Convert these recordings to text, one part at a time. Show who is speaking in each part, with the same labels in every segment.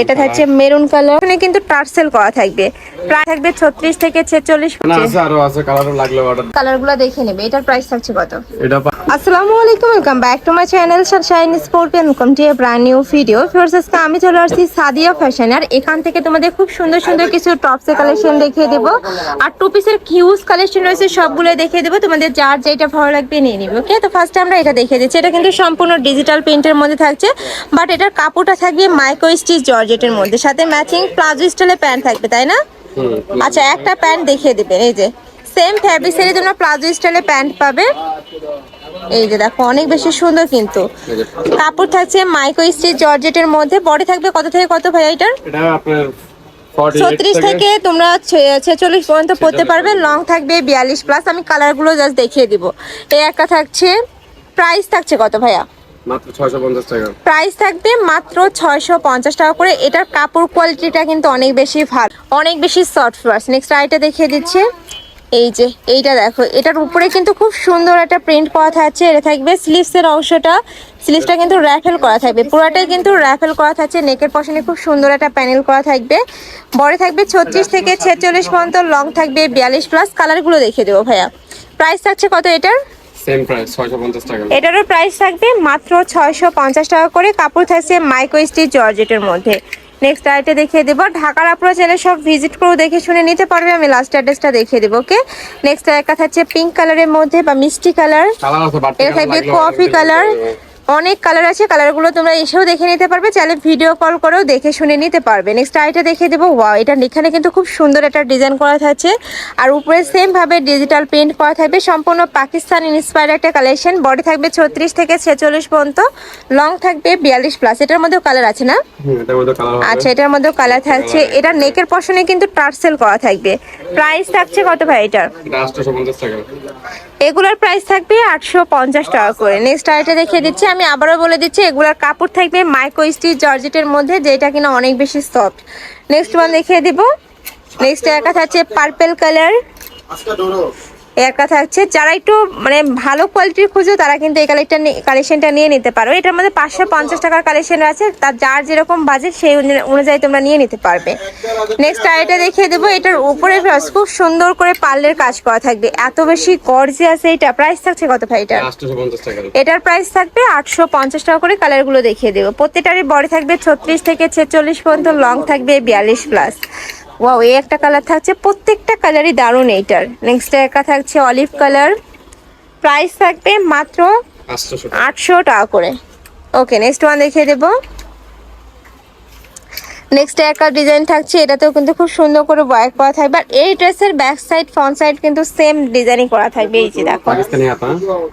Speaker 1: এটা থাকছে maroon colour এখানে কিন্তু টার্সেল করা থাকবে। প্রায় থাকবে ছত্রিশ থেকে ছেচল্লিশ
Speaker 2: না আছে আরও আছে কালারও লাগলে অর্ডার
Speaker 1: কালারগুলো দেখে নেবে এটার প্রাইস থাকছে কত?
Speaker 2: এটা
Speaker 1: আসসালামু আলাইকুম welcome back to my channel Sunshine Sportian welcome to a brand new video first আজকে আমি চলে আসছি সাদিয়া ফ্যাশন আর এখান থেকে তোমাদের খুব সুন্দর সুন্দর কিছু টপসের কালেকশন দেখিয়ে দেবো। আর টু পিসের হিউজ কালেকশন রয়েছে সবগুলো দেখিয়ে দেবো। তোমাদের যার যেটা ভালো লাগবে নিয়ে নিবে ওকে তো ফার্স্টে আমরা এটা দেখিয়ে দিচ্ছি। এটা কিন্তু সম্পূর্ণ ডিজিটাল প্রিন্টের মধ্যে থাকছে। বাট এটার কাপড়টা থাকবে মাইক্রো স্টিচ জর্জেটের মধ্যে। সাথে ম্যাচিং প্লাজো স্টাইলের প্যান্ট থাকবে তাই না? আচ্ছা একটা প্যান্ট দেখিয়ে দিবেন এই যে। সেম ফ্যাব্রিক্সেরই তোমরা প্লাজো স্টাইলের প্যান্ট পাবে। এই যে দেখো অনেক বেশি সুন্দর কিন্তু। কাপড় থাকছে মাইক্রো স্টিচ জর্জেটের মধ্যে। বডি থাকবে কত থেকে কত ভাই এটার?
Speaker 2: এটা আপনার 48
Speaker 1: ছত্রিশ থেকে তোমরা ছেচল্লিশ পর্যন্ত পড়তে পারবে। লং থাকবে বিয়াল্লিশ প্লাস আমি কালারগুলো জাস্ট দেখিয়ে দিব। এই একটা থাকছে। প্রাইস থাকছে কত ভাইয়া?
Speaker 2: মাত্র 650
Speaker 1: প্রাইস থাকবে মাত্র ছয়শো পঞ্চাশ টাকা করে। এটার কাপড় কোয়ালিটিটা কিন্তু অনেক বেশি ভালো, অনেক বেশি সফট ফার্স নেক্সট আইটা দেখিয়ে দিচ্ছে। এই যে, এইটা দেখো, এটার উপরে কিন্তু খুব সুন্দর একটা প্রিন্ট করা থাকছে। এটা থাকবে স্লিভসের অংশটা। স্লিভসটা কিন্তু র্যাফেল করা থাকবে। পুরোটাই কিন্তু র্যাফেল করা থাকছে। নেকের পশনে খুব সুন্দর একটা প্যানেল করা থাকবে। বড় থাকবে ছত্রিশ থেকে ছেচল্লিশ পর্যন্ত লং থাকবে, বিয়াল্লিশ প্লাস কালারগুলো দেখিয়ে দেবো ভাইয়া। প্রাইস থাকছে কত এটার?
Speaker 2: সেম প্রাইস 650 টাকা
Speaker 1: এটারও প্রাইস থাকবে মাত্র ছয়শো পঞ্চাশ টাকা করে। কাপড় থাকছে মাইক্রো স্টিচ জর্জেটের মধ্যে। নেক্সট আইটে দেখিয়ে দেবো। ঢাকার আপনারা চাইলে সব ভিজিট করে দেখে শুনে নিতে পারবে। আমি লাস্ট অ্যাড্রেসটা দেখিয়ে দেবো ওকে নেক্সট একটা থাকছে পিঙ্ক কালারের মধ্যে বা মিষ্টি কালার
Speaker 2: কালার
Speaker 1: এটা থাকবে কফি কালার অনেক কালার আছে কালারগুলো তোমরা এসেও দেখে নিতে পারবে চাইলে ভিডিও কল করেও দেখে শুনে নিতে পারবে। নেক্সট আইটা দেখে দেবো ওয়াও এটা এখানে কিন্তু খুব সুন্দর একটা ডিজাইন করা থাকছে। আর উপরে সেম ভাবে ডিজিটাল প্রিন্ট করা থাকবে সম্পূর্ণ পাকিস্তান ইন্সপায়ার একটা কালেকশন বডি থাকবে ছত্রিশ থেকে ছেচল্লিশ পর্যন্ত লং থাকবে বিয়াল্লিশ প্লাস এটার মধ্যেও কালার আছে না? আচ্ছা এটার মধ্যেও কালার থাকছে এটা নেকের পশনে কিন্তু টার্সেল করা থাকবে। প্রাইস থাকছে কত ভাই এটার?
Speaker 2: এটা 850 টাকা।
Speaker 1: এগুলার প্রাইস থাকবে আটশো পঞ্চাশ টাকা করে। নেক্সট আইটা দেখিয়ে দিচ্ছি, আমি আবারও বলে দিচ্ছি, এগুলার কাপড় থাকবে মাইক্রো স্টিচ জর্জেটের মধ্যে, যেটা কিনা অনেক বেশি সফট নেক্সট ওয়ান দেখিয়ে দিব। নেক্সট একা থাকছে পার্পেল কালার একা থাকছে। যারা একটু মানে ভালো কোয়ালিটির খুঁজো তারা কিন্তু এই কালেকটা কালেকশনটা নিয়ে নিতে পারো। এটার মধ্যে পাঁচশো পঞ্চাশ টাকার কালেকশন আছে। তার যার যেরকম বাজেট সেই অনু- অনুযায়ী তোমরা নিয়ে নিতে পারবে। নেক্সট আইটা দেখিয়ে দেবো। এটার উপরে খুব সুন্দর করে পার্লের কাজ করা থাকবে। এত বেশি গর্জে আছে এটা প্রাইস থাকছে কত ভাই এটা এটার প্রাইস থাকবে আটশো পঞ্চাশ টাকা করে কালারগুলো দেখিয়ে দেবো। প্রত্যেকটারই বড় থাকবে ছত্রিশ থেকে ছেচল্লিশ পর্যন্ত লং থাকবে বিয়াল্লিশ প্লাস ওয়াও এই একটা কালার থাকছে প্রত্যেকটা কালারই দারুণ এইটার। নেক্সট একটা থাকছে অলিভ কালার প্রাইস থাকবে মাত্র আটশো টাকা করে। ওকে নেক্সট ওয়ান দেখিয়ে দেবো। নেক্সট একটা ডিজাইন থাকছে এটাতেও কিন্তু খুব সুন্দর করে ওয়ার্ক করা থাকবে। আর এই ড্রেসের ব্যাক সাইড ফ্রন্ট সাইড কিন্তু সেম ডিজাইনিং করা থাকবে এই যে দেখো।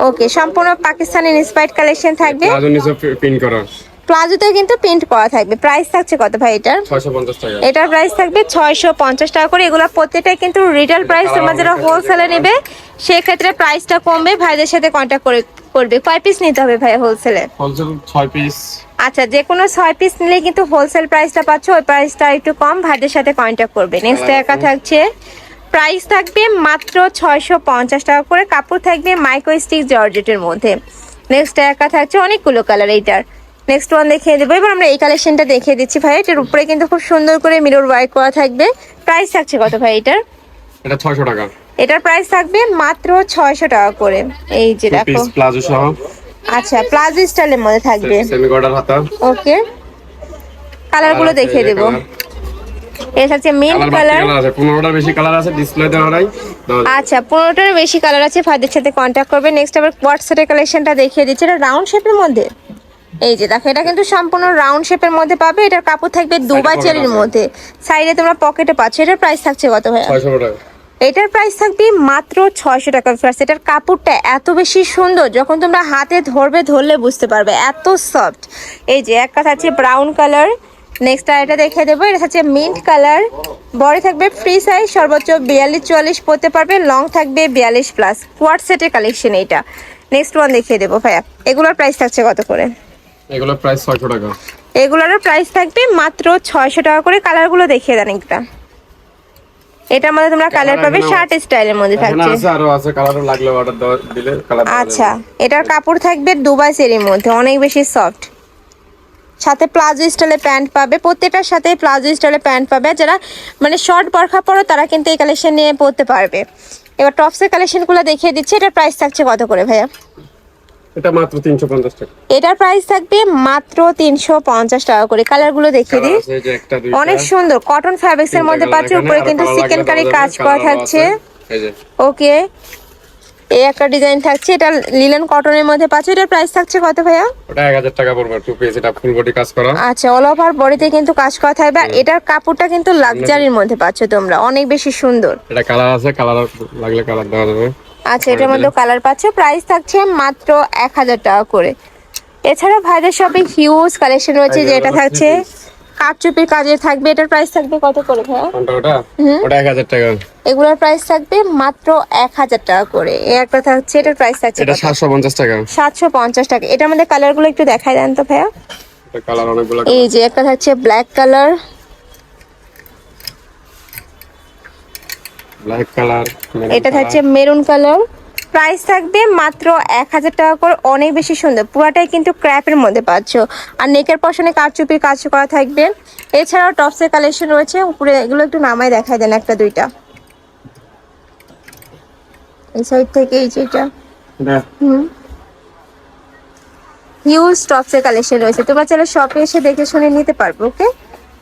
Speaker 1: ওকে সম্পূর্ণ পাকিস্তানি ইন্সপায়ার্ড কালেকশন থাকবে।
Speaker 2: করা।
Speaker 1: প্লাজোতে কিন্তু প্রিন্ট করা থাকবে। প্রাইস থাকছে কত ভাই এটার? এটার প্রাইস থাকবে ছয়শো পঞ্চাশ টাকা করে। এগুলো প্রত্যেকটাই কিন্তু রিটেল প্রাইস তোমরা যারা হোলসেলে নেবে সেক্ষেত্রে প্রাইসটা কমবে ভাইদের সাথে কন্ট্যাক্ট করে করবে। কয় পিস নিতে হবে ভাই হোলসেলে
Speaker 2: হোলসেল 6 পিস
Speaker 1: আচ্ছা যে কোনো ছয় পিস নিলে কিন্তু হোলসেল প্রাইসটা পাচ্ছ ওই প্রাইসটা একটু কম ভাইদের সাথে কন্ট্যাক্ট করবে। নেক্সট একা থাকছে প্রাইস থাকবে মাত্র ছয়শো পঞ্চাশ টাকা করে। কাপড় থাকবে মাইক্রো স্টিক জর্জেটের মধ্যে। নেক্সট একা থাকছে অনেকগুলো কালার এইটার। নেক্সট ওয়ান দেখিয়ে দেবো। এবার আমরা এই কালেকশনটা দেখিয়ে দিচ্ছি ভাই। এটার উপরে কিন্তু খুব সুন্দর করে মিরর ওয়ার্ক করা থাকবে। প্রাইস থাকছে কত ভাই এটার?
Speaker 2: এটা 600 টাকা।
Speaker 1: এটার প্রাইস থাকবে মাত্র ছয়শো টাকা করে। এই যে দেখো।
Speaker 2: প্লাজো সহ।
Speaker 1: আচ্ছা প্লাজো স্টাইলের মধ্যে থাকবে।
Speaker 2: সেমি গর্ডার হাতা।
Speaker 1: ওকে কালারগুলো দেখিয়ে দেবো। এটা হচ্ছে মিন্ট
Speaker 2: কালার
Speaker 1: কালার
Speaker 2: আছে। 15টার বেশি কালার আছে ডিসপ্লে দেওয়া নাই।
Speaker 1: আচ্ছা পনেরোটার বেশি কালার আছে ফাদের সাথে কন্ট্যাক্ট করবে। নেক্সট আবার হোয়াটসঅ্যাপের কালেকশনটা দেখিয়ে দিচ্ছে। এটা রাউন্ড শেপের মধ্যে? এই যে দেখো এটা কিন্তু সম্পূর্ণ রাউন্ড শেপের মধ্যে পাবে। এটার কাপড় থাকবে
Speaker 2: pocket
Speaker 1: চেরির মধ্যে। সাইডে তোমরা পকেটে পাচ্ছ। এটার প্রাইস থাকছে কত ভাইয়া?
Speaker 2: 600 টাকা।
Speaker 1: এটার প্রাইস থাকবে মাত্র ছয়শো টাকা ফার্স্ট এটার কাপড়টা এত বেশি সুন্দর যখন তোমরা হাতে ধরবে ধরলে বুঝতে পারবে। এত সফট এই যে এক কথা আছে ব্রাউন কালার নেক্সট আর এটা দেখে দেবো। এটা হচ্ছে মিন্ট কালার বড় থাকবে ফ্রি সাইজ সর্বোচ্চ বিয়াল্লিশ চুয়াল্লিশ পরতে পারবে। লং থাকবে বিয়াল্লিশ প্লাস কোয়াট সেটের কালেকশন এইটা। নেক্সট ওয়ান দেখিয়ে দেবো ভাইয়া। এগুলোর প্রাইস থাকছে কত করে?
Speaker 2: এগুলো প্রাইস 600 টাকা।
Speaker 1: এগুলোরও প্রাইস থাকবে মাত্র ছয়শো টাকা করে কালারগুলো দেখিয়ে দেন একটা। এটার মধ্যে তোমরা কালার পাবে শার্ট স্টাইলের মধ্যে থাকছে।
Speaker 2: আছে আরও আছে কালারও লাগলে অর্ডার দিলে কালার
Speaker 1: আচ্ছা এটার কাপড় থাকবে দুবাই সেরির মধ্যে অনেক বেশি সফট সাথে প্লাজো স্টাইলে প্যান্ট পাবে প্রত্যেকটার সাথে প্লাজো স্টাইলে প্যান্ট পাবে। যারা মানে শর্ট বরখা পরো তারা কিন্তু এই কালেকশন নিয়ে পরতে পারবে। এবার টপসের কালেকশনগুলো দেখিয়ে দিচ্ছি এটার প্রাইস থাকছে কত করে ভাইয়া?
Speaker 2: এটা মাত্র তিনশো পঞ্চাশ টাকা।
Speaker 1: এটার প্রাইস থাকবে মাত্র তিনশো পঞ্চাশ টাকা করে। কালারগুলো দেখিয়ে দিই। অনেক সুন্দর। কটন ফ্যাব্রিক্স এর মধ্যে পাচ্ছে। উপরে কিন্তু চিকেন কারি কাজ করা থাকছে। ওকে এই একটা ডিজাইন থাকছে। এটা লিলেন কটনের মধ্যে পাচ্ছে। এটার প্রাইস থাকছে কত ভাইয়া?
Speaker 2: ওটা এক হাজার টাকা পড়বে টু পিস এটা ফুল বডি কাজ করা।
Speaker 1: আচ্ছা অল ওভার বডিতে কিন্তু কাজ করা থাকবে। আর এটার কাপড়টা কিন্তু লাক্সারির মধ্যে পাচ্ছ তোমরা। অনেক বেশি সুন্দর।
Speaker 2: এটা কালার আছে। কালার লাগলে কালার দেওয়া যাবে।
Speaker 1: আচ্ছা এটার মধ্যে কালার পাচ্ছ? প্রাইস থাকছে মাত্র এক হাজার টাকা করে। এছাড়া ভাইদের শপে হিউজ কালেকশন রয়েছে
Speaker 2: যে
Speaker 1: যেটা থাকছে কাঠচুপির কাজে থাকবে। এটার প্রাইস থাকবে কত করে ভাইয়া? এগুলোর প্রাইস থাকবে মাত্র এক হাজার টাকা করে। এই একটা থাকছে এটার প্রাইস থাকছে
Speaker 2: এটা সাতশো পঞ্চাশ টাকা।
Speaker 1: সাতশো পঞ্চাশ টাকা। এটার মধ্যে কালারগুলো একটু দেখাই দেন তো ভাইয়া। এই যে একটা থাকছে ব্ল্যাক কালার
Speaker 2: ব্ল্যাক কালার
Speaker 1: এটা থাকছে মেরুন কালার প্রাইস থাকবে মাত্র এক হাজার টাকা করে অনেক বেশি সুন্দর। পুরাটাই কিন্তু ক্র্যাপের মধ্যে পাচ্ছ। আর নেকের পশনে কারচুপির কাজ করা থাকবে। এছাড়াও টপসের কালেকশন রয়েছে। উপরে এগুলো একটু নামায় দেখায় দেন একটা দুইটা। এই সাইড থেকে এই যে এটা। হুম। হিউজ টপসের কালেকশন রয়েছে। তোমরা চাইলে শপে এসে দেখে শুনে নিতে পারবে ওকে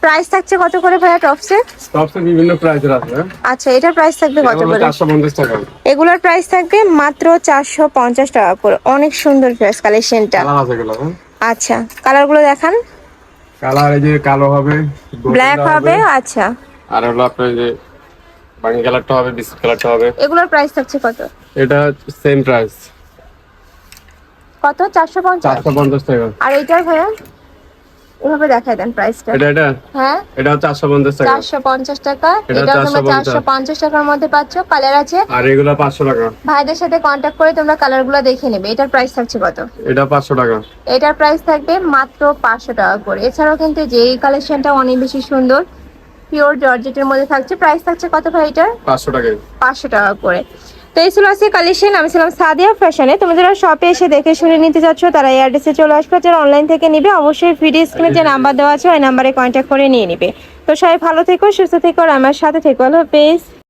Speaker 1: প্রাইস থাকছে কত করে ভাইয়া টপসের
Speaker 2: টপসের বিভিন্ন প্রাইসের আছে হ্যাঁ?
Speaker 1: আচ্ছা এটার প্রাইস থাকবে কত করে?
Speaker 2: চারশো পঞ্চাশ টাকা।
Speaker 1: এগুলোর প্রাইস থাকবে মাত্র চারশো পঞ্চাশ টাকা করে। অনেক সুন্দর ড্রেস কালেকশনটা
Speaker 2: হ্যাঁ?
Speaker 1: আচ্ছা কালারগুলো দেখান।
Speaker 2: কালার এই যে কালো হবে
Speaker 1: ব্ল্যাক হবে আচ্ছা।
Speaker 2: আর হলো আপনার যে বাকি কালারটা হবে বিস্কুট কালারটা হবে।
Speaker 1: এগুলোর প্রাইস থাকছে কত?
Speaker 2: এটা সেম প্রাইস
Speaker 1: কত? চারশো পঞ্চাশ?
Speaker 2: চারশো পঞ্চাশ টাকা।
Speaker 1: আর এইটার ভাইয়া? এভাবে দেখাই দেন প্রাইসটা
Speaker 2: এটা এটা?
Speaker 1: হ্যাঁ?
Speaker 2: এটা চারশো পঞ্চাশ টাকা।
Speaker 1: চারশো পঞ্চাশ টাকা।
Speaker 2: এটা
Speaker 1: তোমরা
Speaker 2: 450
Speaker 1: চারশো পঞ্চাশ টাকার মধ্যে পাচ্ছ। কালার আছে।
Speaker 2: আর এগুলো পাঁচশো টাকা।
Speaker 1: ভাইদের সাথে কন্ট্যাক্ট করে তোমরা কালারগুলো দেখে নেবে। এটার প্রাইস থাকছে কত?
Speaker 2: এটা পাঁচশো টাকা।
Speaker 1: এটার প্রাইস থাকবে মাত্র পাঁচশো টাকা করে। এছাড়াও কিন্তু যে এই কালেকশনটা অনেক বেশি সুন্দর পিওর জর্জেটের মধ্যে থাকছে। প্রাইস থাকছে কত ভাই এটার?
Speaker 2: পাঁচশো টাকা
Speaker 1: পাঁচশো টাকা করে। তো এই ছিল আজকে কালেকশন। আমি ছিলাম সাদিয়া ফ্যাশনে। তুমি যারা শপে এসে দেখে শুনে নিতে চাচ্ছ তারা এই অ্যাড্রেসে চলে আসবে। যারা অনলাইন থেকে নিবে, অবশ্যই ভিডিও স্ক্রিনে যে নাম্বার দেওয়া আছে, ওই নাম্বারে কন্ট্যাক্ট করে নিয়ে নিবে। তো সবাই ভালো থেকো, সুস্থ থেকো, আর আমার সাথে থেকো হ্যালো পেজ